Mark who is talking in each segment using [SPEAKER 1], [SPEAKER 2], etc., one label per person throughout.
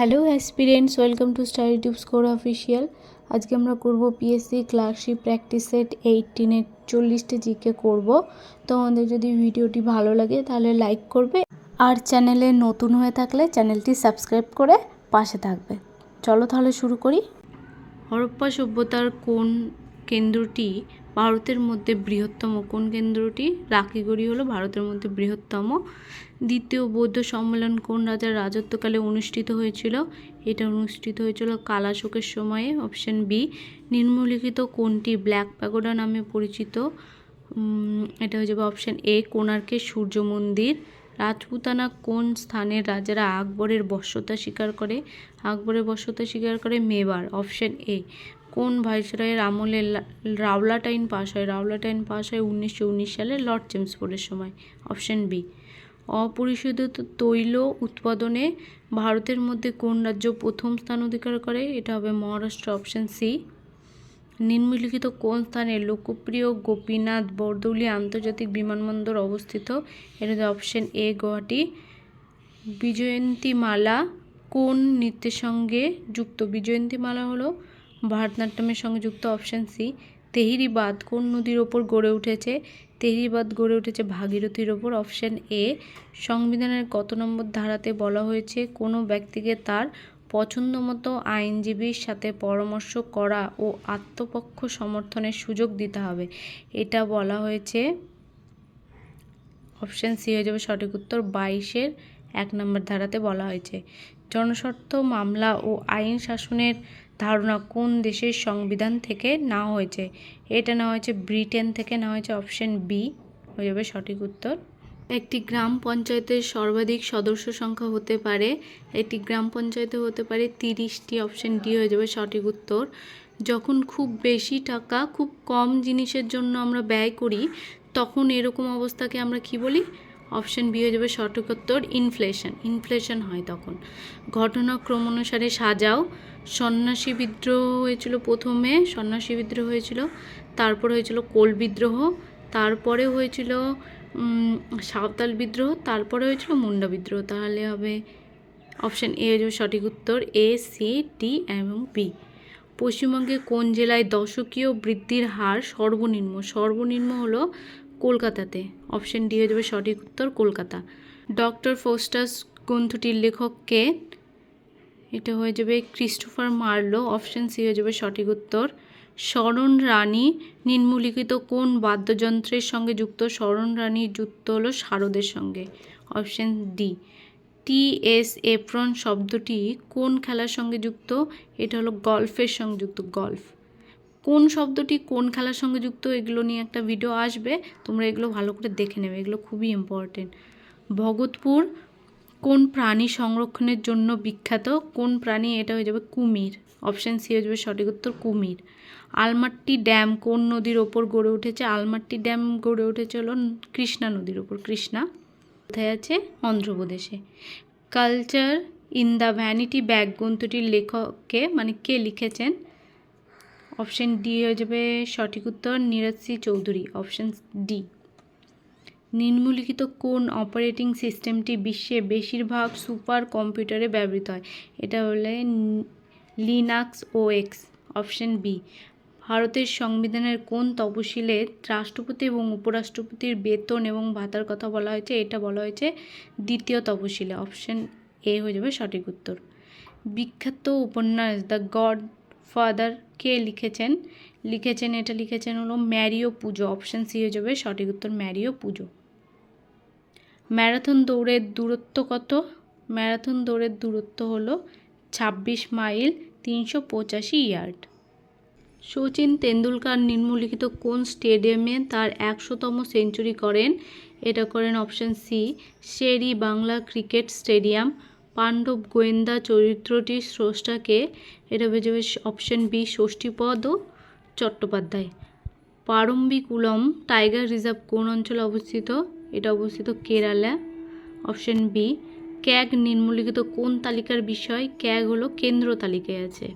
[SPEAKER 1] Hello aspirants, welcome to study tips core official আজকে আমরা করব পিএসসি ক্লার্কশিপ প্র্যাকটিস সেট এইটিনের চল্লিশটা জিকে করব। তো আমাদের যদি ভিডিওটি ভালো লাগে তাহলে লাইক করবে আর চ্যানেলে নতুন হয়ে থাকলে চ্যানেলটি সাবস্ক্রাইব করে পাশে থাকবে। চলো তাহলে শুরু করি। হরপ্পা সভ্যতার কোন কেন্দ্রটি ভারতের মধ্যে বৃহত্তম কোন কেন্দ্রটি? রাখিগড়ি হলো ভারতের মধ্যে বৃহত্তম। দ্বিতীয় বৌদ্ধ সম্মেলন কোন রাজার রাজত্বকালে অনুষ্ঠিত হয়েছিল? এটা অনুষ্ঠিত হয়েছিল কালাশোকের সময়ে অপশন বি নিম্নলিখিত কোনটি? ব্ল্যাক প্যাগোডা নামে পরিচিত। এটা হয়ে যাবে অপশন এ কোণার্কের সূর্য মন্দির। রাজপুতানা কোন স্থানের রাজারা আকবরের বশ্যতা স্বীকার করে? আকবরের বশ্যতা স্বীকার করে মেবার অপশন এ কোন ভাইসরয়ের আমলে লা- রাওলাটাইন পাস হয়? রাওলাটাইন পাস হয় উনিশশো উনিশ সালে লর্ড চেমসফোর্ডের সময়। অপশন বি, অপরিশোধিত তৈল উৎপাদনে ভারতের মধ্যে কোন রাজ্য প্রথম স্থান অধিকার করে? এটা হবে মহারাষ্ট্র। অপশন সি, নিম্নলিখিত কোন স্থানে লোকপ্রিয় গোপীনাথ বরদৌলি আন্তর্জাতিক বিমানবন্দর অবস্থিত? এটা হচ্ছে অপশন এ, গুয়াহাটি। বিজয়ন্তীমালা কোন নৃত্যের সঙ্গে যুক্ত? বিজয়ন্তীমালা হলো ভারতনাট্যমের সঙ্গে যুক্ত অপশন সি তেহরি বাঁধ কোন নদীর ওপর গড়ে উঠেছে? তেহরি বাঁধ গড়ে উঠেছে ভাগীরথীর ওপর অপশান এ সংবিধানের কত নম্বর ধারাতে বলা হয়েছে? কোনো ব্যক্তিকে তার পছন্দ মতো আইনজীবীর সাথে পরামর্শ করা ও আত্মপক্ষ সমর্থনের সুযোগ দিতে হবে। এটা বলা হয়েছে অপশান সি হয়ে যাবে সঠিক উত্তর। বাইশের এক নম্বর ধারাতে বলা হয়েছে, জনস্বার্থ মামলা ও আইন শাসনের ধারণা কোন দেশের সংবিধান থেকে নেওয়া হয়েছে? এটা নেওয়া হয়েছে ব্রিটেন থেকে, নেওয়া হয়েছে অপশন বি। হয়ে যাবে সঠিক উত্তর। একটি গ্রাম পঞ্চায়েতের সর্বাধিক সদস্য সংখ্যা হতে পারে, একটি গ্রাম পঞ্চায়েতে হতে পারে তিরিশটি, অপশন ডি হয়ে যাবে সঠিক উত্তর। যখন খুব বেশি টাকা, খুব কম জিনিসের জন্য আমরা ব্যয় করি, তখন এরকম অবস্থাকে আমরা কি বলি? অপশন বি হয়ে যাবে সঠিক উত্তর ইনফ্লেশন ইনফ্লেশন হয় তখন। ঘটনাক্রম অনুসারে সাজাও। সন্ন্যাসী বিদ্রোহ হয়েছিল প্রথমে, সন্ন্যাসী বিদ্রোহ হয়েছিল, তারপর হয়েছিল কোল বিদ্রোহ, তারপরে হয়েছিল সাঁওতাল বিদ্রোহ, তারপরে হয়েছিল মুন্ডা বিদ্রোহ। তাহলে হবে অপশন এ হয়ে যাবে সঠিক উত্তর, এ, সি, ডি এবং বি পশ্চিমবঙ্গে কোন জেলায় দশকীয় বৃদ্ধির হার সর্বনিম্ন? সর্বনিম্ন হলো কলকাতাতে। অপশন ডি হয়ে যাবে সঠিক উত্তর কলকাতা। ডক্টর ফোস্টাস গ্রন্থটির লেখককে এটা হয়ে যাবে ক্রিস্টোফার মার্লো অপশন সি হয়ে যাবে সঠিক উত্তর। স্মরণ রানী নিম্নলিখিত কোন বাদ্যযন্ত্রের সঙ্গে যুক্ত? স্মরণ রানী যুক্ত হলো শারদের সঙ্গে। Option D T S apron শব্দটি কোন খেলার সঙ্গে যুক্ত? এটা হলো গল্ফের সঙ্গে যুক্ত গল্ফ কোন শব্দটি কোন খেলার সঙ্গে যুক্ত, এগুলো নিয়ে একটা ভিডিও আসবে। তোমরা এগুলো ভালো করে দেখে নেবে, এগুলো খুবই ইম্পর্টেন্ট ভগতপুর, কোন প্রাণী সংরক্ষণের জন্য বিখ্যাত, কোন প্রাণী এটা হয়ে যাবে কুমির? অপশান সি হয়ে যাবে সঠিক উত্তর কুমির। আলমাট্টি ড্যাম কোন নদীর ওপর গড়ে উঠেছে? আলমাট্টি ড্যাম গড়ে উঠেছে হলো কৃষ্ণা নদীর ওপর, কৃষ্ণা। কোথায় আছে? অন্ধ্রপ্রদেশে। Culture in the vanity bag গ্রন্থটির লেখককে মানে কে লিখেছেন? অপশন ডি হয়ে যাবে সঠিক উত্তর Neeraj C Chaudhuri, option D. নিম্নলিখিত কোন অপারেটিং সিস্টেমটি বিশ্বে বেশিরভাগ সুপার কম্পিউটারে ব্যবহৃত হয়? এটা হলে Linux O X option B. ভারতের সংবিধানের কোন তপশিলে রাষ্ট্রপতি এবং উপরাষ্ট্রপতির বেতন এবং ভাতার কথা বলা হয়েছে? এটা বলা হয়েছে দ্বিতীয় তপশিলে অপশন এ হয়ে যাবে সঠিক উত্তর। বিখ্যাত উপন্যাস দ্য গড ফাদার কে লিখেছেন? লিখেছেন, এটা লিখেছেন হলো ম্যারিও পুজো অপশান সি হয়ে যাবে সঠিক উত্তর ম্যারিও পুজো। ম্যারাথন দৌড়ের দূরত্ব কত? ম্যারাথন দৌড়ের দূরত্ব হলো ছাব্বিশ মাইল তিনশো পঁচাশি ইয়ার্ড। সচিন তেন্ডুলকার নিম্নলিখিত কোন স্টেডিয়ামে তার একশোতম সেঞ্চুরি করেন? এটা করেন option C Sher-e Bangla cricket stadium. Pandab Goenda চরিত্রটির স্রষ্টাকে এটা হয়ে যাবে অপশন বি ষষ্ঠীপদ ও চট্টোপাধ্যায়। পারম্বিকুলম টাইগার রিজার্ভ কোন অঞ্চলে অবস্থিত? এটা অবস্থিত কেরালা। অপশন বি ক্যাগ নিম্নলিখিত কোন তালিকার বিষয়? ক্যাগ হলো কেন্দ্র তালিকায় আছে।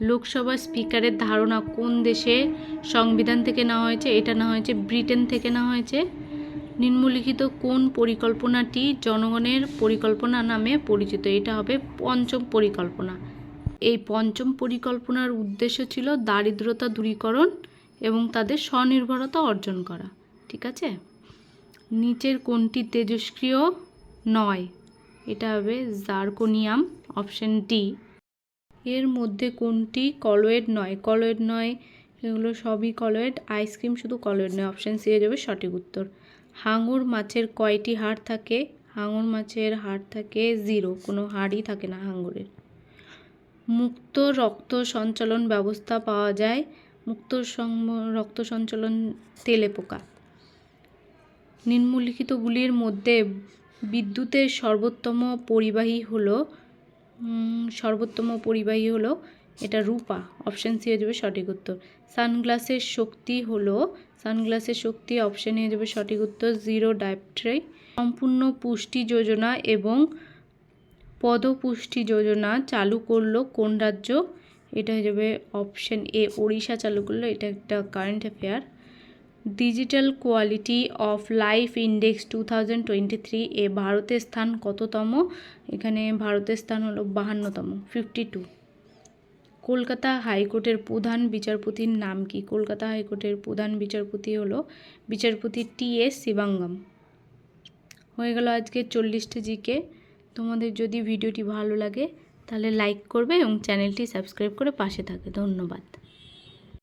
[SPEAKER 1] লোকসভা স্পিকারের ধারণা কোন দেশে সংবিধান থেকে নেওয়া হয়েছে? এটা নেওয়া হয়েছে ব্রিটেন থেকে নেওয়া হয়েছে। নিম্নলিখিত কোন পরিকল্পনাটি জনগণের পরিকল্পনা নামে পরিচিত? এটা হবে পঞ্চম পরিকল্পনা। এই পঞ্চম পরিকল্পনার উদ্দেশ্য ছিল দারিদ্রতা দূরীকরণ এবং তাদের স্বনির্ভরতা অর্জন করা। ঠিক আছে? নিচের কোনটি তেজস্ক্রিয় নয়। এটা হবে জার্কোনিয়াম, অপশন ডি। এর মধ্যে কোনটি কলয়েড নয়? কলয়েড নয় এগুলো সবই কলয়েড। আইসক্রিম শুধু কলয়েড নয়, অপশন সি হয়ে যাবে সঠিক উত্তর। হাঙর মাছের কয়টি হাড় থাকে? হাঙর মাছের হাড় থাকে জিরো কোনো হাড়ই থাকে না হাঙরের। মুক্ত রক্ত সঞ্চালন ব্যবস্থা পাওয়া যায়। মুক্ত রক্ত সঞ্চালন তেলে পোকা। নিম্নলিখিতগুলির মধ্যে বিদ্যুতের সর্বোত্তম পরিবাহী হলো সর্বোত্তম পরিবাহী হলো এটা রূপা অপশান সি হয়ে যাবে সঠিক উত্তর। সানগ্লাসের শক্তি হলো সানগ্লাসের শক্তি অপশান হয়ে যাবে সঠিক উত্তর জিরো ডায়প্ট্রাই সম্পূর্ণ পুষ্টি যোজনা এবং পদপুষ্টি যোজনা চালু করল কোন রাজ্য? এটা হয়ে যাবে অপশান এ ওড়িশা চালু করল, এটা একটা current affair digital quality of life index two thousand twenty three এ ভারতের স্থান কততম? এখানে ভারতের স্থান হলো বাহান্নতম ফিফটি টু কলকাতা হাইকোর্টের প্রধান বিচারপতির নাম কি? কলকাতা হাইকোর্টের প্রধান বিচারপতি হলো বিচারপতি টি এস শিবাঙ্গম। হয়ে গেল আজকে চল্লিশটা জিকে। তোমাদের যদি ভিডিওটি ভালো লাগে তাহলে লাইক করবে এবং চ্যানেলটি সাবস্ক্রাইব করে পাশে থাকে ধন্যবাদ।